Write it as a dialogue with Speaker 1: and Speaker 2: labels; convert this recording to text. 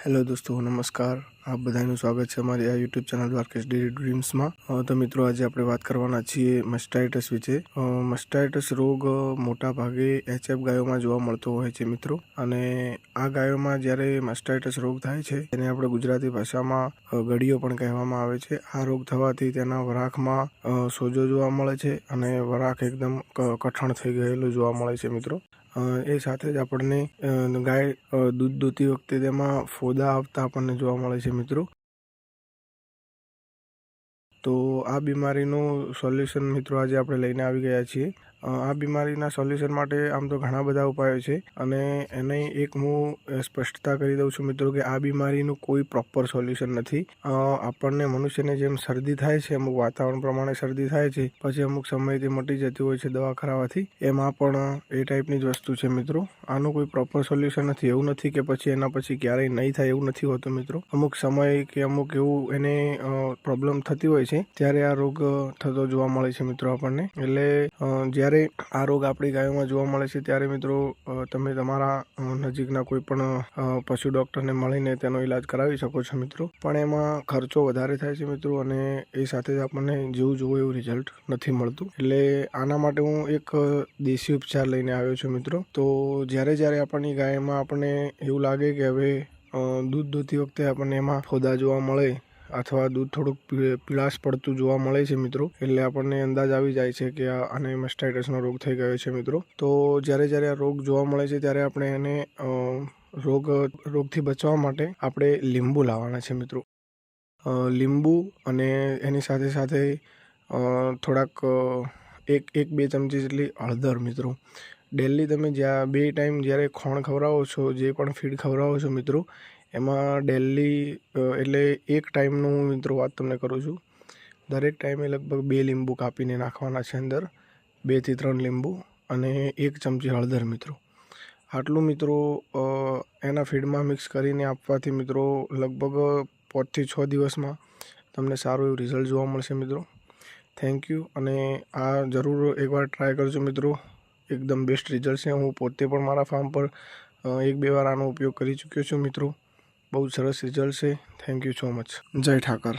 Speaker 1: Hello દોસ્તો નમસ્કાર આપ બધાનું સ્વાગત છે અમારી આ યુટ્યુબ ચેનલ દ્વારકેશ ડેરી ડ્રીમ્સમાં તો મિત્રો, આજે આપણે વાત કરવાના છીએ મસ્ટાઇટસ વિશે. મસ્ટાઇટસ રોગ મોટા ભાગે એચએફ ગાયોમાં જોવા મળતો હોય છે મિત્રો. અને આ ગાયોમાં જ્યારે મસ્ટાઇટસ રોગ થાય છે, તેને આપણે ગુજરાતી ભાષામાં ગડીઓ પણ કહેવામાં આવે છે. આ રોગ થવાથી તેના વરાખમાં સોજો જોવા મળે છે અને વરાખ એકદમ કઠણ થઈ ગયેલું જોવા મળે છે મિત્રો. એ સાથે જ આપણને ગાય દૂધ દૂધતી વખતે તેમાં ફોદા આવતા આપણને જોવા મળે છે મિત્રો. તો આ બીમારીનું સોલ્યુશન મિત્રો આજે આપણે લઈને આવી ગયા છીએ. આ બીમારીના સોલ્યુશન માટે આમ તો ઘણા બધા ઉપાયો છે અને એને એક હું સ્પષ્ટતા કરી દઉં છું મિત્રો કે આ બીમારીનું કોઈ પ્રોપર સોલ્યુશન નથી. આપણને મનુષ્યને જેમ શરદી થાય છે અમુક વાતાવરણ પ્રમાણે શરદી થાય છે પછી અમુક સમયથી મટી જતી હોય છે દવા ખરાવાથી એમાં પણ એ ટાઈપની જ વસ્તુ છે મિત્રો. આનું કોઈ પ્રોપર સોલ્યુશન નથી. એવું નથી કે પછી એના પછી ક્યારેય નહીં થાય એવું નથી હોતું મિત્રો. અમુક સમય કે અમુક એવું એને પ્રોબ્લેમ થતી હોય છે ત્યારે આ રોગ થતો જોવા મળે છે મિત્રો આપણને. એટલે અ, જ્યારે આ રોગ આપણી ગાયોમાં જોવા મળે છે. ત્યારે મિત્રો તમે તમારા નજીકના કોઈ પણ પશુ ડૉક્ટરને મળીને તેનો ઈલાજ કરાવી શકો છો મિત્રો. પણ એમાં ખર્ચો વધારે થાય છે મિત્રો અને એ સાથે જ આપણને જેવું જોવું એવું રિઝલ્ટ નથી મળતું. એટલે આના માટે હું એક દેશી ઉપચાર લઈને આવ્યો છું મિત્રો. તો જ્યારે જ્યારે આપણની ગાયમાં આપણને એવું લાગે કે હવે દૂધ દૂધતી વખતે આપણને એમાં ફોદા જોવા મળે અથવા દૂધ થોડુંક પીળાશ પડતું જોવા મળે છે મિત્રો. એટલે આપણને અંદાજ આવી જાય છે કે આને મસ્ટાઇટસનો રોગ થઈ ગયો છે મિત્રો. તો જ્યારે જ્યારે આ રોગ જોવા મળે છે ત્યારે આપણે એને રોગ, રોગથી બચવા માટે આપણે લીંબુ લાવવાના છે મિત્રો. લીંબુ અને એની સાથે સાથે થોડાક એક એક બે ચમચી જેટલી હળદર મિત્રો. ડેલી તમે જ્યાં બે ટાઈમ જ્યારે ખોણ ખવડાવો છો, જે પણ ફીડ ખવડાવો છો મિત્રો, એમાં ડેલી એટલે એક ટાઈમનું હું મિત્રો વાત તમને કરું છું. દરેક ટાઈમે લગભગ બે લીંબુ કાપીને નાખવાના છે અંદર બેથી ત્રણ લીંબુ અને એક ચમચી હળદર મિત્રો. આટલું મિત્રો એના ફીડમાં મિક્સ કરીને આપવાથી મિત્રો લગભગ પાંચથી છ દિવસમાં તમને સારું એવું રિઝલ્ટ જોવા મળશે મિત્રો. થેન્ક યુ અને આ જરૂર એકવાર ટ્રાય કરજો મિત્રો. એકદમ બેસ્ટ રિઝલ્ટ છે. હું પોતે પણ મારા ફાર્મ પર એક બે વાર આનો ઉપયોગ કરી ચૂક્યો છું મિત્રો. બહુ સરસ રિઝલ્ટ છે. થેન્ક યુ સો મચ જય ઠાકર.